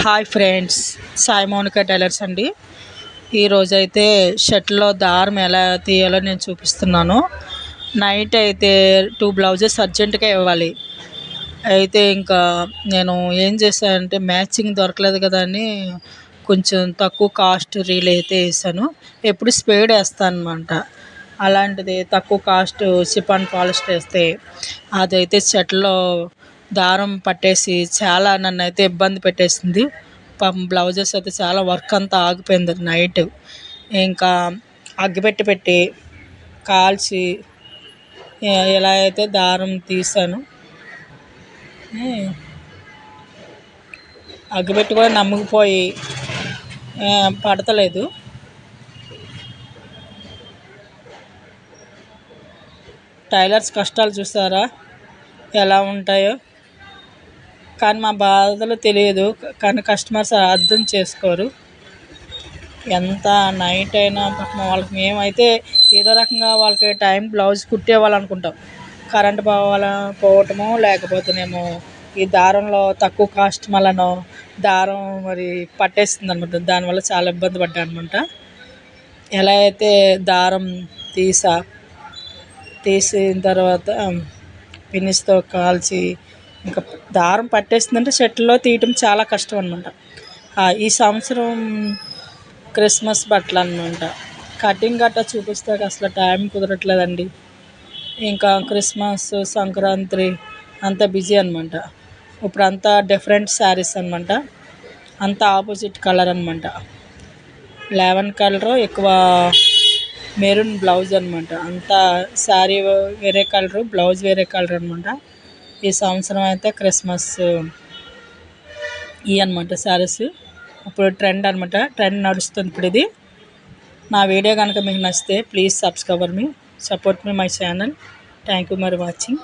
Hi friends Sai Mounika tailors అండి. ఈరోజు అయితే షర్ట్లో దారం ఎలా తీయాలో నేను చూపిస్తున్నాను. నైట్ అయితే టూ బ్లౌజెస్ అర్జెంటుగా ఇవ్వాలి. అయితే ఇంకా నేను ఏం చేశానంటే మ్యాచింగ్ దొరకలేదు కదా అని కొంచెం తక్కువ కాస్ట్ రీల్ అయితే వేసాను. ఎప్పుడు స్పేడ్ వేస్తాను అనమాట అలాంటిది తక్కువ కాస్ట్ సిపాన్ పాలిస్టర్ వేస్తే అదైతే షర్ట్లో దారం పట్టేసి చాలా నన్ను అయితే ఇబ్బంది పెట్టేసింది. పాపం బ్లౌజెస్ అయితే చాలా వర్క్ అంతా ఆగిపోయింది నైట్. ఇంకా అగ్గిపెట్టి పెట్టి కాల్చి ఎలా అయితే దారం తీసాను అగ్గిపెట్టి కూడా నమ్ముకుపోయి పడతలేదు. టైలర్స్ కష్టాలు చూసారా? ఎలా ఉంటాయో? కానీ మా బాధలు తెలియదు. కానీ కస్టమర్స్ అర్థం చేసుకోరు. ఎంత నైట్ అయినా వాళ్ళకి మేమైతే ఏదో రకంగా వాళ్ళకి టైం బ్లౌజ్ కుట్టేవాళ్ళనుకుంటాం. కరెంట్ పోవాల పోవటమో లేకపోతేనేమో ఈ దారంలో తక్కువ కాస్ట్ వలనో దారం మరి పట్టేస్తుంది అనమాట దానివల్ల చాలా ఇబ్బంది పడ్డా అనమాట ఎలా అయితే దారం తీసా తీసిన తర్వాత ఫినిష్తో కాల్చి ఇంకా దారం పట్టేసిందంటే షటిల్లో తీయటం చాలా కష్టం అనమాట ఈ సంవత్సరం క్రిస్మస్ బట్టలు అనమాట కటింగ్ గట్టా చూపిస్తే అసలు టైం కుదరట్లేదండి. ఇంకా క్రిస్మస్ సంక్రాంతి అంతా బిజీ అనమాట ఇప్పుడు అంతా డిఫరెంట్ శారీస్ అనమాట అంతా ఆపోజిట్ కలర్ అనమాట లెవెన్ కలర్ ఎక్కువ మెరూన్ బ్లౌజ్ అనమాట అంతా శారీ వేరే కలరు బ్లౌజ్ వేరే కలర్ అనమాట ఈ సంవత్సరం అయితే క్రిస్మస్ ఇవి అనమాట శారీస్. ఇప్పుడు ట్రెండ్ అనమాట ట్రెండ్ నడుస్తుంది ఇప్పుడు ఇది. నా వీడియో కనుక మీకు నచ్చితే ప్లీజ్ సబ్స్క్రైబర్ మీ సపోర్ట్ మీ మై ఛానల్. థ్యాంక్ యూ మరి వాచింగ్